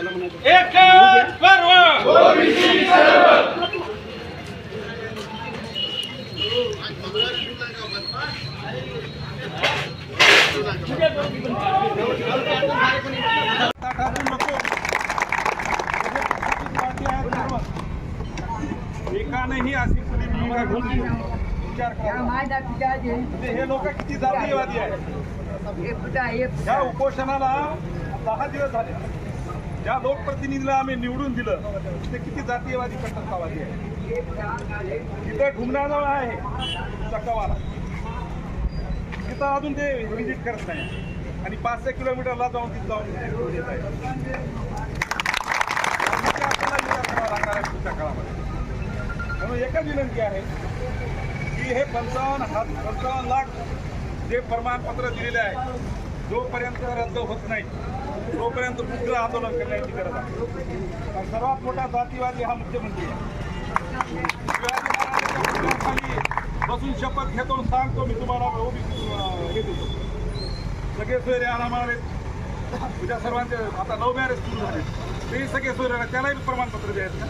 त्याला एकानेही अशी कुणी भूमिका घेतली विचार करा म्हणजे हे लोक किती जातीयवादी आहेत या उपोषणाला दहा दिवस झाले. ज्या लोकप्रतिनिधीला आम्ही निवडून दिलं ते किती जातीयवादी कट्टरतावादी आहे तिथं ढुंगणाजवळ आहे चकावाला तिथं अजून ते व्हिजिट करत नाही. आणि पाचशे किलोमीटरला जाऊन तिथं जाऊन निवडून येत आहे काळामध्ये. म्हणून एकच विनंती आहे की हे पंचावन्न पंचावन्न लाख जे प्रमाणपत्र दिलेले आहे जोपर्यंत रद्द होत नाही तोपर्यंत कुठलं आंदोलन करण्याची गरज आहे. सर्वात मोठा जातीवादी हा मुख्यमंत्री आहे. बसून शपथ घेतो आणि सांगतो मी तुम्हाला हे देतो. सगळे सोयरे आरामार तुझ्या सर्वांचे आता लव्ह मॅरेज सुरू झाले. ते सगळे सोयरे त्यालाही प्रमाणपत्र द्यायचं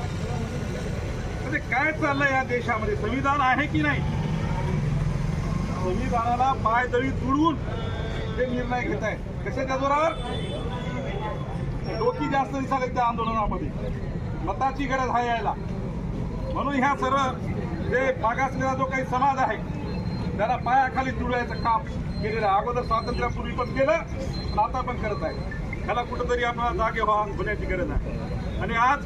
म्हणजे काय चाललंय या देशामध्ये? संविधान आहे की नाही? संविधानाला पायदळी तुडवून ते निर्णय घेत आहेत कशाच्या जोरावर डोकी जास्त दिसायला त्या आंदोलनामध्ये. मताची गरज आहे यायला. म्हणून ह्या सर्व जे मागासलेला जो काही समाज आहे त्याला पायाखाली तुडवायचं काम केलेलं आहे. अगोदर स्वातंत्र्यापूर्वी पण केलं आणि आता पण करत आहे. त्याला कुठंतरी आपल्याला जागे व्हा होण्याची गरज आहे. आणि आज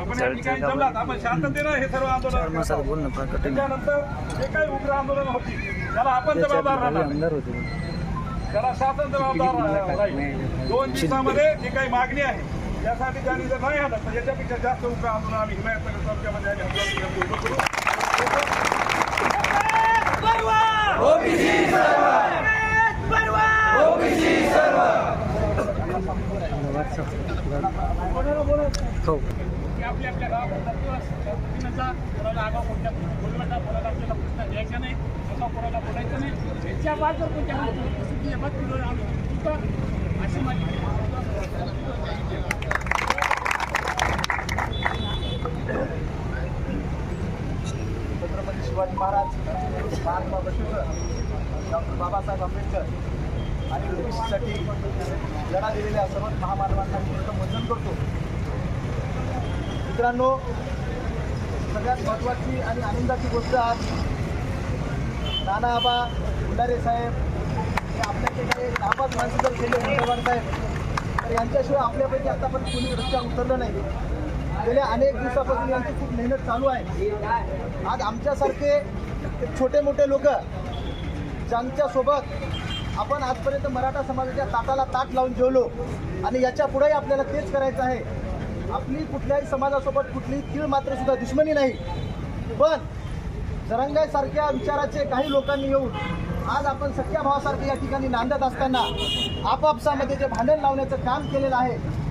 आपण या ठिकाणी जमलात. आपण शांततेनं हे सर्व आंदोलन आहे. त्याच्यानंतर जे काही उग्र आंदोलन होती त्याला आपण जबाबदार राहणार त्याला शासन जबाबदार राहील दोन दिवसामध्ये जी काही मागणी आहे त्यासाठी त्यांनी जर नाही आलं तर याच्यापेक्षा जास्त उग्र आंदोलन आम्ही हिमायतनगर तालुक्यामध्ये हो आपल्या आपल्या गावात प्रतिनचा कोणाला आगाव कोणत्या बोलण्याचा कोणाला आपल्याला प्रश्न द्यायचा नाही कोणाला बोलायचं नाही. याच्या बाद जर कोणत्या अशी छत्रपती शिवाजी महाराज महात्मा बसवेश्वर डॉक्टर बाबासाहेब आंबेडकर आणि ओबीसीसाठी लढा दिलेल्या सर्व महामानवांना पूर्ण वंदन करतो. मित्रांनो सगळ्यात महत्त्वाची आणि आनंदाची गोष्ट आज नानाबा भंडारे साहेब काही माणसं जर केले मुंडेवाड साहेब तर यांच्याशिवाय आपल्यापैकी आतापर्यंत कुणी रस्त्या उतरलं नाही. गेल्या अनेक दिवसापासून यांची खूप मेहनत चालू आहे. आज आमच्यासारखे छोटे मोठे लोक ज्यांच्यासोबत आपण आजपर्यंत मराठा समाजाच्या ताटाला ताट लावून जेवलो आणि याच्या पुढेही आपल्याला तेच करायचं आहे. आपली कुठल्याही समाजासोबत कुठलीही तीळ मात्र सुद्धा दुश्मनी नाही. पण जरंगाईसारख्या विचाराचे काही लोकांनी येऊन आज आपण सख्या भावासारखे या ठिकाणी नांदत असताना आपापसामध्ये जे भांडण लावण्याचं काम केलेलं आहे